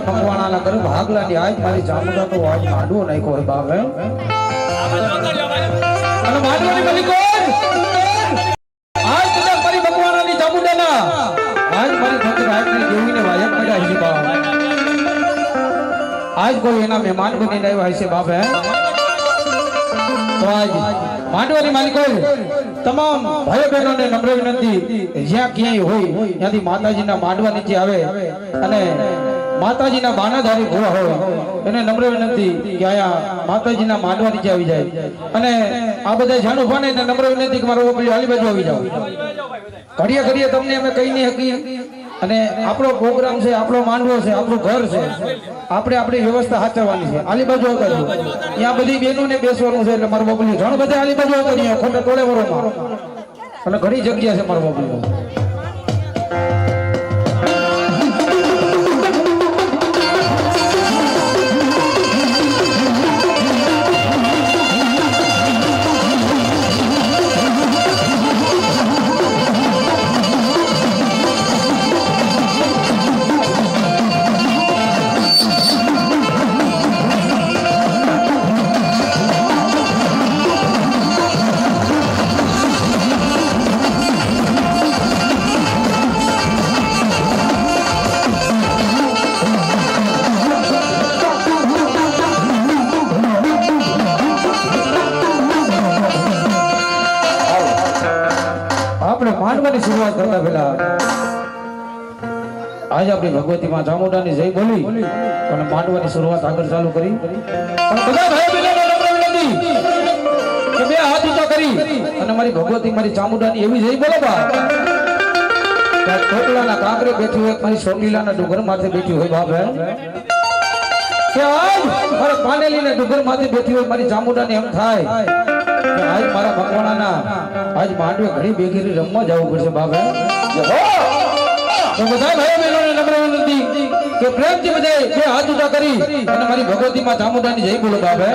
ભાગલાની આજ મારી ચામુંડા તો આજ માંડવો નાખ્યો હોય બાપ હે અને માંડવાની મલિકો આજ કદાચ મારી ભગવાનાની ચામુંડાના આજ મારી ભક્ત રાયકની દેવીને વાયક પડ્યા છે બાપ. આજ કોઈ એના મહેમાન બની આવ્યા હશે બાપ તો આજ માંડવાની માલિકો તમામ ભાઈ બહેનો ને નમ્ર વિનંતી, જ્યાં ક્યાંય હોય, ત્યાંથી માતાજીના માંડવા નીચે આવે અને માતાજીના બાનાધારી ભૂવા હોય, એને નમ્ર વિનંતી કે આયા માતાજીના માંડવા નીચે આવી જાય. અને આ બધા જાણ ઊભા ને નમ્ર વિનંતી કે મારો પેલી હાલી બાજુ આવી જાવ ઘડીએ ઘડીએ તમને અમે કહી નહીં શકીએ. અને આપણો પ્રોગ્રામ છે, આપણો માંડવો છે, આપણું ઘર છે, આપણે આપણી વ્યવસ્થા સાચવવાની છે. આલી બાજુ કરજો ત્યાં બધી બહેનોને બેસવાનું છે એટલે મારું બાપુ ઘણ બધા આલી બાજુ કરીએ ખોટા ટોળે વરોમાં અને ઘણી જગ્યા છે મારું બાપુ આપણે માનવાની શરૂઆત કરતા પહેલા આજે આપણી ભગવતી માં ચામુંડાની જય બોલી અને માનવાની શરૂઆત આગળ ચાલુ કરી. પણ બધા ભાઈ બહેનોને નમ્ર બે હાથ ઊંચા કરી અને મારી ભગવતી મારી ચામુંડાની એવી જય બોલો બા. કે કાંકરે બેઠી હોય, મારી સોમલીલાના ડુંગર માથે બેઠી હોય બાપ કે આજ પાનેલીના ડુંગર માથે બેઠી હોય, મારી ચામુંડાને એમ થાય આજ મારા ભગવાનાના આજ માંડવે ઘણી બેગીરી રમવા જવું પડશે હો! તો બધા ભાઈ બહેનોને નમ્ર વિનંતી કે પ્રેમથી બધાએ બે હાથ ઊંચા કરી અને મારી ભગવતી માં ચામુંડાની જય બોલો બાપ. હે